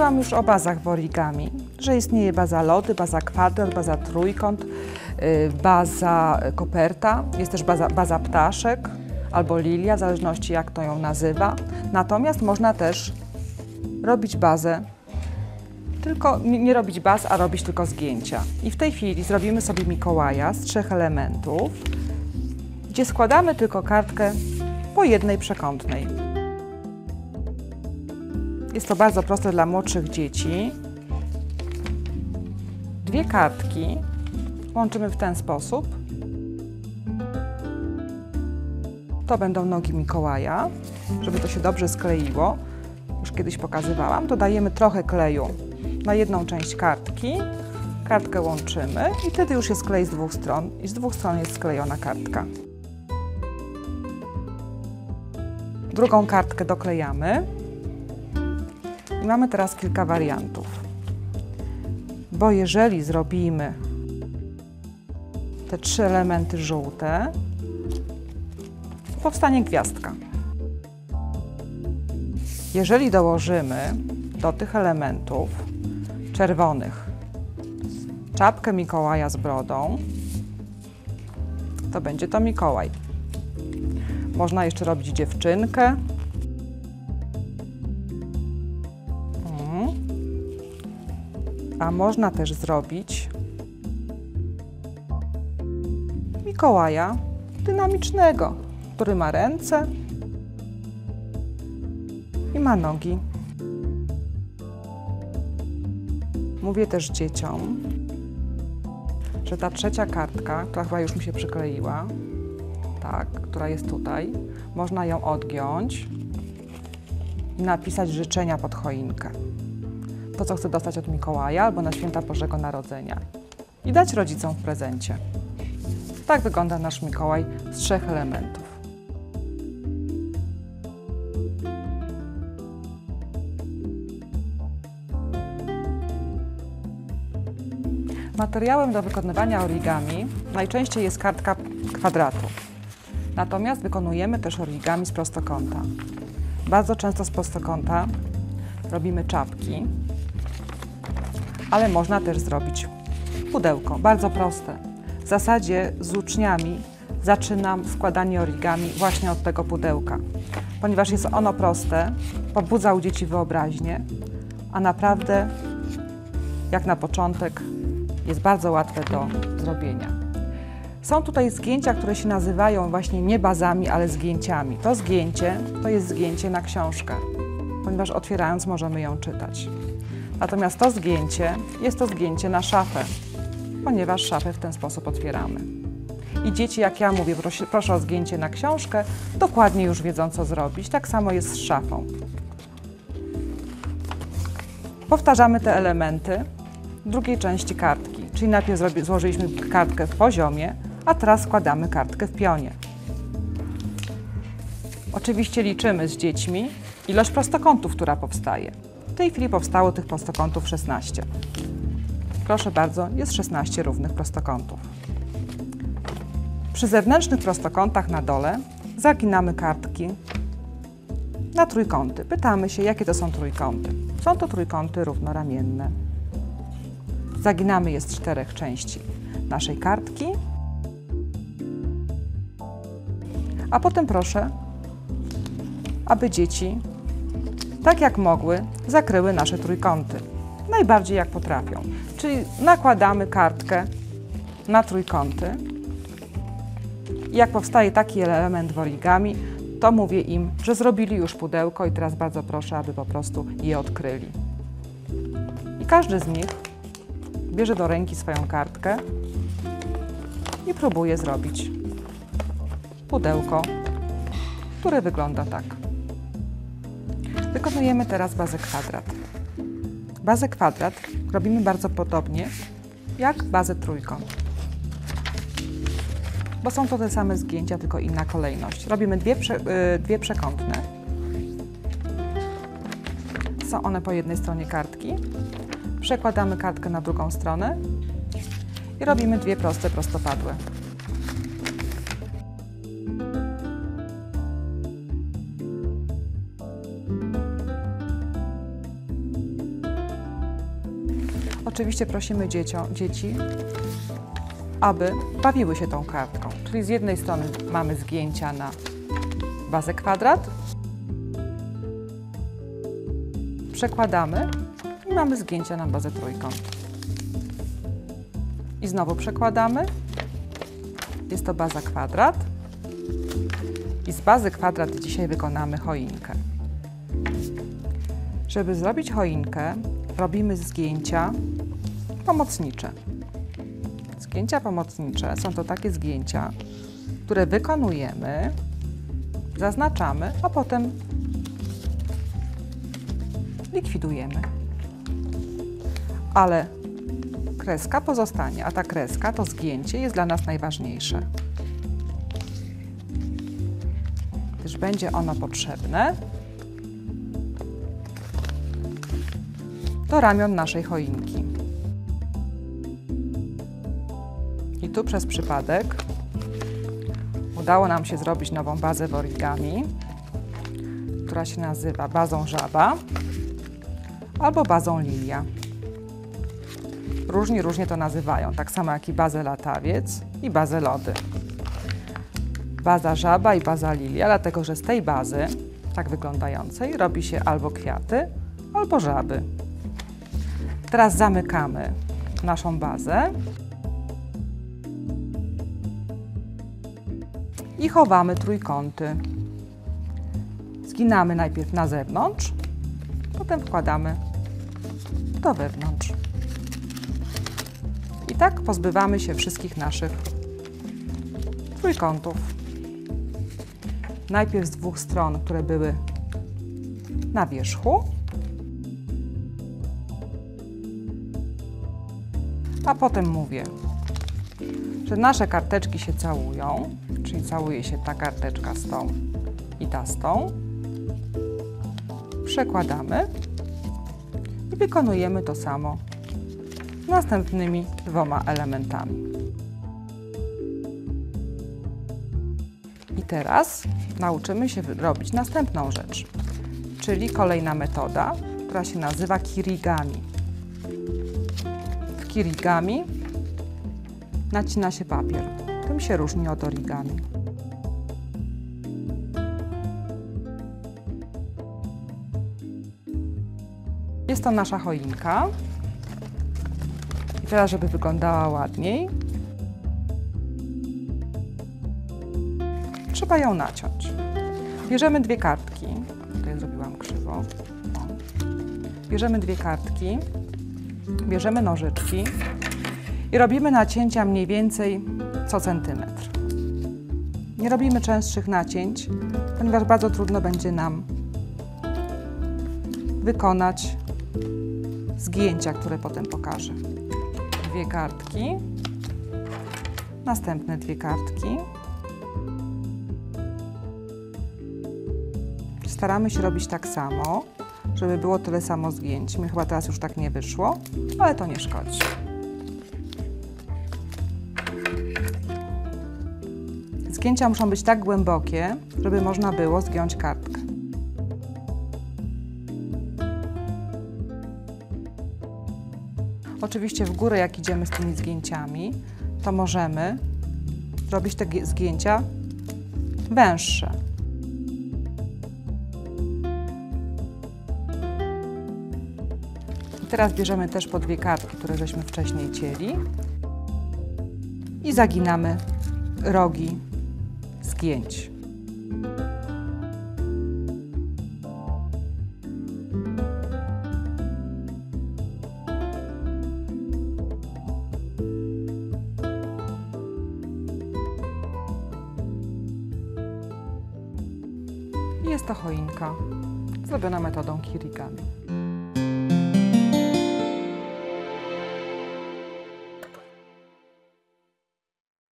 Mówiłam już o bazach w origami, że istnieje baza lody, baza kwadrat, baza trójkąt, y, baza koperta, jest też baza, baza ptaszek albo lilia, w zależności jak to ją nazywa. Natomiast można też robić bazę, tylko nie nie robić baz, a robić tylko zgięcia. I w tej chwili zrobimy sobie Mikołaja z trzech elementów, gdzie składamy tylko kartkę po jednej przekątnej. Jest to bardzo proste dla młodszych dzieci. Dwie kartki łączymy w ten sposób. To będą nogi Mikołaja, żeby to się dobrze skleiło. Już kiedyś pokazywałam. Dodajemy trochę kleju na jedną część kartki. Kartkę łączymy i wtedy już jest klej z dwóch stron i z dwóch stron jest sklejona kartka. Drugą kartkę doklejamy. Mamy teraz kilka wariantów. Bo jeżeli zrobimy te trzy elementy żółte, powstanie gwiazdka. Jeżeli dołożymy do tych elementów czerwonych czapkę Mikołaja z brodą, to będzie to Mikołaj. Można jeszcze robić dziewczynkę. A można też zrobić Mikołaja dynamicznego, który ma ręce i ma nogi. Mówię też dzieciom, że ta trzecia kartka, która chyba już mi się przykleiła, tak, która jest tutaj, można ją odgiąć i napisać życzenia pod choinkę. To, co chcę dostać od Mikołaja albo na święta Bożego Narodzenia. I dać rodzicom w prezencie. Tak wygląda nasz Mikołaj z trzech elementów. Materiałem do wykonywania origami najczęściej jest kartka kwadratu. Natomiast wykonujemy też origami z prostokąta. Bardzo często z prostokąta robimy czapki, ale można też zrobić pudełko. Bardzo proste. W zasadzie z uczniami zaczynam składanie origami właśnie od tego pudełka, ponieważ jest ono proste, pobudza u dzieci wyobraźnię, a naprawdę jak na początek jest bardzo łatwe do zrobienia. Są tutaj zgięcia, które się nazywają właśnie nie bazami, ale zgięciami. To zgięcie to jest zgięcie na książkę, ponieważ otwierając możemy ją czytać. Natomiast to zgięcie jest to zgięcie na szafę, ponieważ szafę w ten sposób otwieramy. I dzieci, jak ja mówię, proszę, o zgięcie na książkę, dokładnie już wiedzą, co zrobić. Tak samo jest z szafą. Powtarzamy te elementy drugiej części kartki, czyli najpierw złożyliśmy kartkę w poziomie, a teraz składamy kartkę w pionie. Oczywiście liczymy z dziećmi ilość prostokątów, która powstaje. W tej chwili powstało tych prostokątów 16. Proszę bardzo, jest 16 równych prostokątów. Przy zewnętrznych prostokątach na dole zaginamy kartki na trójkąty. Pytamy się, jakie to są trójkąty. Są to trójkąty równoramienne. Zaginamy je z czterech części naszej kartki. A potem proszę, aby dzieci, tak jak mogły, zakryły nasze trójkąty. Najbardziej jak potrafią. Czyli nakładamy kartkę na trójkąty. Jak powstaje taki element w origami, to mówię im, że zrobili już pudełko i teraz bardzo proszę, aby po prostu je odkryli. I każdy z nich bierze do ręki swoją kartkę i próbuje zrobić pudełko, które wygląda tak. Wykonujemy teraz bazę kwadrat. Bazę kwadrat robimy bardzo podobnie jak bazę trójkąt, bo są to te same zgięcia, tylko inna kolejność. Robimy dwie, prze, y, dwie przekątne. Są one po jednej stronie kartki. Przekładamy kartkę na drugą stronę i robimy dwie proste prostopadłe. Oczywiście prosimy dziecio, dzieci, aby bawiły się tą kartką. Czyli z jednej strony mamy zgięcia na bazę kwadrat, przekładamy i mamy zgięcia na bazę trójkąt. I znowu przekładamy. Jest to baza kwadrat. I z bazy kwadrat dzisiaj wykonamy choinkę. Żeby zrobić choinkę, robimy zgięcia pomocnicze. Zgięcia pomocnicze są to takie zgięcia, które wykonujemy, zaznaczamy, a potem likwidujemy. Ale kreska pozostanie, a ta kreska, to zgięcie jest dla nas najważniejsze. Gdyż będzie ono potrzebne do ramion naszej choinki. I tu przez przypadek udało nam się zrobić nową bazę w origami, która się nazywa bazą żaba albo bazą lilia. Różni różnie to nazywają, tak samo jak i bazę latawiec i bazę lody. Baza żaba i baza lilia, dlatego że z tej bazy, tak wyglądającej, robi się albo kwiaty, albo żaby. Teraz zamykamy naszą bazę i chowamy trójkąty. Zginamy najpierw na zewnątrz, potem wkładamy do wewnątrz. I tak pozbywamy się wszystkich naszych trójkątów. Najpierw z dwóch stron, które były na wierzchu, a potem mówię, że nasze karteczki się całują, czyli całuje się ta karteczka z tą i ta z tą. Przekładamy i wykonujemy to samo następnymi dwoma elementami. I teraz nauczymy się robić następną rzecz, czyli kolejna metoda, która się nazywa kirigami. W kirigami nacina się papier. Tym się różni od origami. Jest to nasza choinka. I teraz, żeby wyglądała ładniej, trzeba ją naciąć. Bierzemy dwie kartki. Tutaj zrobiłam krzywo. Bierzemy dwie kartki, bierzemy nożyczki i robimy nacięcia mniej więcej co centymetr. Nie robimy częstszych nacięć, ponieważ bardzo trudno będzie nam wykonać zgięcia, które potem pokażę. Dwie kartki, następne dwie kartki. Staramy się robić tak samo, żeby było tyle samo zgięć. Mi chyba teraz już tak nie wyszło, ale to nie szkodzi. Zgięcia muszą być tak głębokie, żeby można było zgiąć kartkę. Oczywiście w górę, jak idziemy z tymi zgięciami, to możemy zrobić te zgięcia węższe. Teraz bierzemy też po dwie kartki, które żeśmy wcześniej cieli i zaginamy rogi zgięć. Jest to choinka zrobiona metodą kirigami.